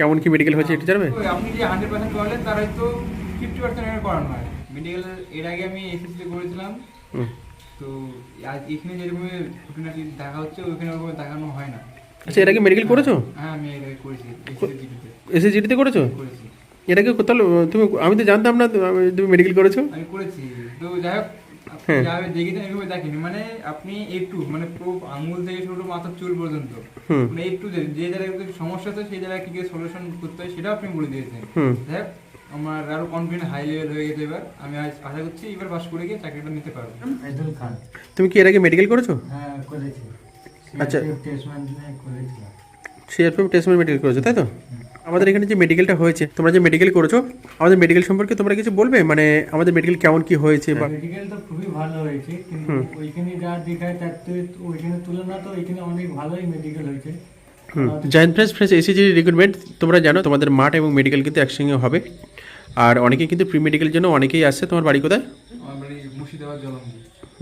কেমন কি মেডিকেল হয়েছে একটু জানবে আপনি যে হান্ড্রেড পার্সেন্ট করালেন তার হয়তো ফিফটি পার্সেন্ট এর করানো হয়। মেডিকেল এর আগে আমি এসএসসি করেছিলাম। তো আজ এখানে যেরকম দেখা হচ্ছে ওইখানে ওরকম দেখানো হয় না। আচ্ছা আগে মেডিকেল করেছ? হ্যাঁ আমি এর আগে করেছি এসএসসি এসে জিডিতে করেছ? করেছি। এর আগে তুমি আমি তো জানতাম না তুমি- তুমি মেডিকেল করেছ। আমি করেছি। তো যাই হোক আপনি হ্যাঁ। যাবে এভাবে দেখেনি মানে আপনি একটু মানে পুরো আঙুল থেকে ছোট মাথার চুল পর্যন্ত। মানে একটু যে যে জায়গায় সমস্যা তো সেই জায়গায় কি করে সলিউশন করতে হয় সেটাও আপনি বলে দিয়েছেন। হুম। আমার আরও কনফিডেন্স হাই লেভেল হয়ে গেছে এবার। আমি আশা করছি এবার পাস করে গিয়ে চাকরিটা নিতে পারব। খান। তুমি কি এর আগে মেডিকেল করেছ? হ্যাঁ করেছি। আচ্ছা। সিআরপিএফ মেডিকেল করেছ তাই তো? আমাদের এখানে যে মেডিকেলটা হয়েছে তোমরা যে মেডিকেল করেছ আমাদের মেডিকেল সম্পর্কে তোমরা কিছু বলবে? মানে আমাদের মেডিকেল কেমন কি হয়েছে বা মেডিকেল তো খুবই ভালো হয়েছে কিন্তু হুম। ওইখানে যা দেখায় তার তো ওইখানে তুলনা তো ওইখানে অনেক ভালোই মেডিকেল হয়েছে। হুম। Joint fresh fresh ACG recruitment তোমরা জানো তোমাদের মাঠ এবং মেডিকেল কিন্তু একসঙ্গে হবে। আর অনেকেই কিন্তু প্রি মেডিকেলের জন্য অনেকেই আসছে। তোমার বাড়ি কোথায়? আমার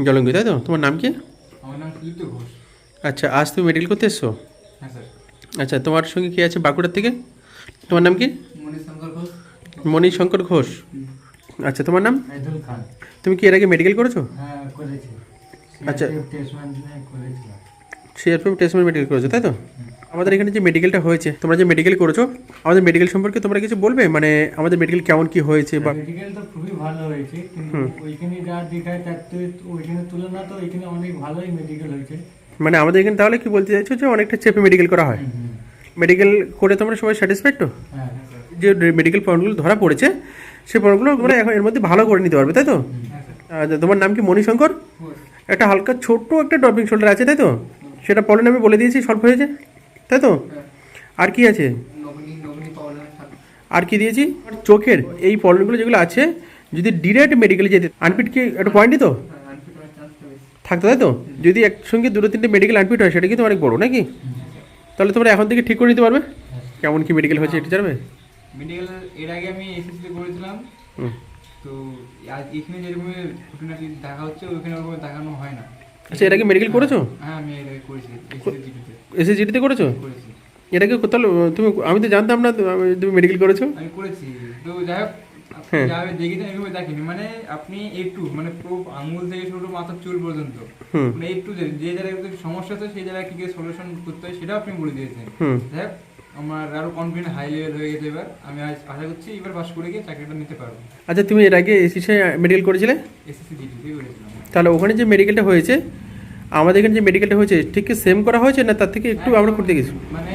জলঙ্গি। তাই তো? তোমার নাম কি? আমার নাম সুদীপ্ত ঘোষ। আচ্ছা আজ তুমি মেডিকেল করতে এসছো? হ্যাঁ আচ্ছা তোমার সঙ্গে কি আছে বাঁকুড়ার থেকে? তোমার নাম কি? মণি শঙ্কর ঘোষ। আচ্ছা তোমার নাম? তুমি কি এর আগে মেডিকেল করেছ? হ্যাঁ আচ্ছা। সিআরপিএফ টেস্টমেন্ট মেডিকেল করেছ তাই তো? আমাদের এখানে যে মেডিকেলটা হয়েছে তোমরা যে মেডিকেল করেছ আমাদের মেডিকেল সম্পর্কে তোমরা কিছু বলবে? মানে আমাদের মেডিকেল কেমন কি হয়েছে বা মেডিকেল তো খুবই ভালো হয়েছে কিন্তু। ওইখানে যা দেখায় তার তো ওইখানে তুলনা তো অনেক ভালোই মেডিকেল হয়েছে। মানে আমাদের এখানে তাহলে কি বলতে চাইছো যে অনেকটা চেপে মেডিকেল করা হয়। মেডিকেল করে তোমরা সবাই স্যাটিসফাইড তো? হ্যাঁ যে মেডিকেল পয়েন্টগুলো ধরা পড়েছে সেই পয়েন্টগুলো তোমরা এখন এর মধ্যে ভালো করে নিতে পারবে তাই তো? হ্যাঁ আচ্ছা, তোমার নাম কি মণিশঙ্কর? একটা হালকা ছোট্ট একটা ড্রপিং শোল্ডার আছে তাই তো? সেটা পলেন আমি বলে দিয়েছি সলভ হয়েছে তাই তো? হ্যাঁ। আর কি আছে? নবনী নবনী পাওয়ার থাকে আর কি দিয়েছি? চোখের এই পলেনগুলো যেগুলো আছে যদি ডিরেক্ট মেডিকেলে যেতে আনফিট কি একটা পয়েন্টই তো? থাকতো তাই তো? যদি একসঙ্গে দুটো তিনটে মেডিকেল আনফিট হয় সেটা কিন্তু অনেক বড় নাকি? তাহলে তোমরা এখন থেকে ঠিক করে নিতে পারবে? কেমন কি মেডিকেল হয়েছে একটু জানবে? মেডিকেল এর আগে আমি এসএসসি করেছিলাম। তো আজ এখানে যেরকম ঘটনাটি দেখা হচ্ছে ওখানে ওরকম দেখানো হয় না। আচ্ছা এর আগে মেডিকেল করেছ? হ্যাঁ আমি এর আগে করেছি এসএসসি এসে জিডিতে করেছ? করেছি। আগে কোথাও তুমি আমি তো জানতাম না তুমি মেডিকেল করেছ। আমি করেছি। তো যাই হোক আপনি হ্যাঁ। যাবে দেখেনি। মানে আপনি একটু মানে পুরো আঙুল থেকে মাথার চুল পর্যন্ত মানে একটু যে জায়গায় সমস্যা তো সেই জায়গায় কি করে সলিউশন করতে হয় সেটাও আপনি বলে দিয়েছেন। যাই হোক, আমার আরও কনফিডেন্স হাই লেভেল হয়ে গেছে এবার। আমি আজ আশা করছি এবার পাস করে গিয়ে চাকরিটা নিতে পারব। আচ্ছা তুমি এর আগে এসিসে মেডিকেল করেছিলে? এসএসসি জিডিপি করেছিলাম। তাহলে ওখানে যে মেডিকেলটা হয়েছে আমাদের এখানে যে মেডিকেলটা হয়েছে ঠিক কি সেম করা হয়েছে না তার থেকে একটু আমরা করতে গেছি? মানে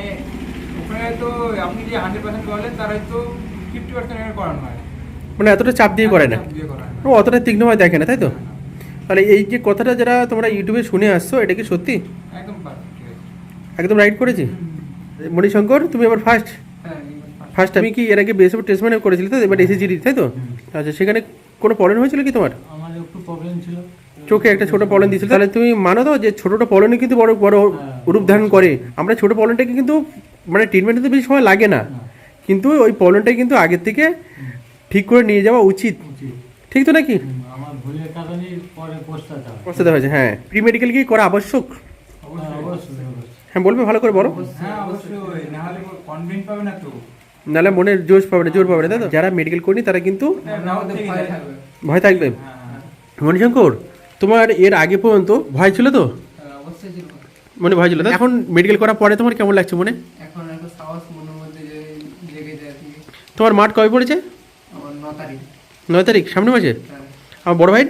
ওখানে তো আপনি যে হান্ড্রেড পার্সেন্ট করলেন তার হয়তো ফিফটি করানো হয় মানে এতটা চাপ দিয়ে করে না। হয় ও অতটা তীক্ষ্ণভাবে দেখে না তাই তো? না, না, তাহলে এই যে কথাটা যারা তোমরা ইউটিউবে শুনে আসছো এটা কি সত্যি? একদম রাইট করেছি? মণিশঙ্কর তুমি এবার ফার্স্ট হ্যাঁ ফার্স্ট আমি কি এর আগে বেসব টেস্টমেন্ট করেছিলে তো এবার এসিজিডি তাই তো? আচ্ছা সেখানে কোনো প্রবলেম হয়েছিল কি তোমার? আমার একটু প্রবলেম ছিল। চোখে একটা ছোট পলন দিয়েছিল। তাহলে তুমি মানো তো যে ছোটটা পলনই কিন্তু বড় বড় রূপ ধারণ করে। আমরা ছোট পলনটাকে কিন্তু মানে ট্রিটমেন্টে তো বেশি সময় লাগে না। কিন্তু ওই প্রবলেমটাই কিন্তু আগের থেকে ঠিক করে নিয়ে যাওয়া উচিত। ঠিক তো নাকি? হুম, আমার ভুলের কারণে পরে পোস্টাতে হয় প্রস্তুত হয়েছে হ্যাঁ। প্রি মেডিকেল কি করা আবশ্যক? হ্যাঁ বলবে ভালো করে বলো। হ্যাঁ অবশ্যই না হলে কনভিন্স পাবে না তো নাহলে মনে জোশ পাবে না জোর পাবে না তাই তো? যারা মেডিকেল করেনি তারা কিন্তু ভয় থাকবে। ভয় থাকবে। হ্যাঁ মণিশঙ্কর তোমার এর আগে পর্যন্ত ভয় ছিল তো? মনে ভয় ছিল? এখন মেডিকেল করার পরে তোমার কেমন লাগছে মনে এখন একটা সাহস মনের মধ্যে যে জেগে যায় আর কি তোমার মাঠ কবে পড়েছে? নয় তারিখ। সামনে মাসে? হ্যাঁ। আমার বড় ভাই?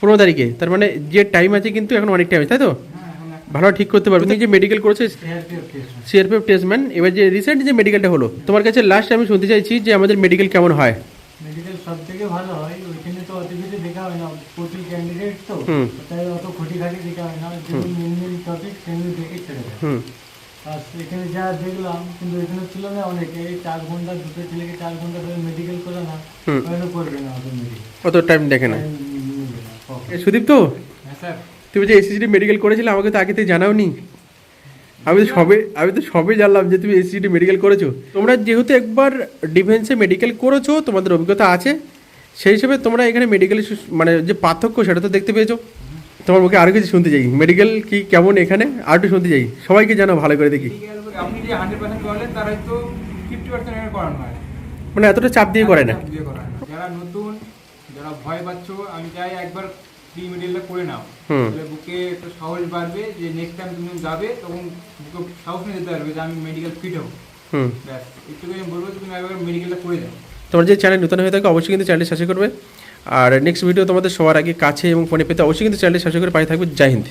পনেরো তারিখে। তার মানে যে টাইম আছে কিন্তু এখন অনেক টাইম আছে তাই তো? হ্যাঁ ভালো ঠিক করতে পারবে। তুমি যে মেডিকেল করেছ সিআরপিএফ টেস্ট সিআরপিএফ টেস্টম্যান এবার যে রিসেন্ট যে মেডিকেলটা হলো তোমার কাছে লাস্ট আমি শুনতে চাইছি যে আমাদের মেডিকেল কেমন হয়? মেডিকেল সব থেকে ভালো হয় ওইখানে তো অত কিছু দেখা হয় না। প্রতি ক্যান্ডিডেট তো হুম। তাই অত খুঁটিখাটি দেখা হয় না। মেন মেন টপিক সেগুলো দেখে ছেড়ে দেয়। হুম। আর এখানে যা দেখলাম কিন্তু এখানে তুলনায় অনেকে এই চার ঘণ্টা দুটো ছেলেকে চার ঘণ্টা ধরে মেডিকেল করে না করবে না অত টাইম দেখে না। না সুদীপ তো? হ্যাঁ তুমি যে এসিসিটি মেডিকেল করেছিলে আমাকে তো আগে থেকে জানাওনি। আমি তো সবে আমি তো সবে জানলাম যে তুমি এসিসিটি মেডিকেল করেছ। তোমরা যেহেতু একবার ডিফেন্সে মেডিকেল করেছ তোমাদের অভিজ্ঞতা আছে। সেই হিসেবে তোমরা এখানে মেডিকেল মানে যে পার্থক্য সেটা তো দেখতে পেয়েছ। তোমার মুখে আরও কিছু শুনতে চাই। মেডিকেল কি কেমন এখানে? আর একটু শুনতে চাই। সবাইকে জানো ভালো করে দেখি। মেডিকেল আপনি যে হান্ড্রেড পার্সেন্ট করালেন তার হয়তো ফিফটি পার্সেন্ট করানো হয়। মানে এতটা চাপ দিয়ে করে না। যারা নতুন যারা ভয় পাচ্ছ আমি চাই একবার প্রি মেডিকেলটা করে নাও। তাহলে বুকে একটু সাহস বাড়বে যে নেক্সট টাইম তুমি যাবে তখন বুকে সাহস নিয়ে যেতে পারবে যে আমি মেডিকেল ফিট হব। হুম। ব্যাস একটু আমি বলব তুমি একবার মেডিকেলটা করে যাও। তোমার যে চ্যানেল নতুন হয়ে থাকে অবশ্যই কিন্তু চ্যানেলটি সাবস্ক্রাইব করবে। আর নেক্সট ভিডিও তোমাদের সবার আগে কাছে এবং ফোনে পেতে অবশ্যই কিন্তু চ্যানেলটি সাবস্ক্রাইব করে পাশে থাকবে জয় হিন্দ।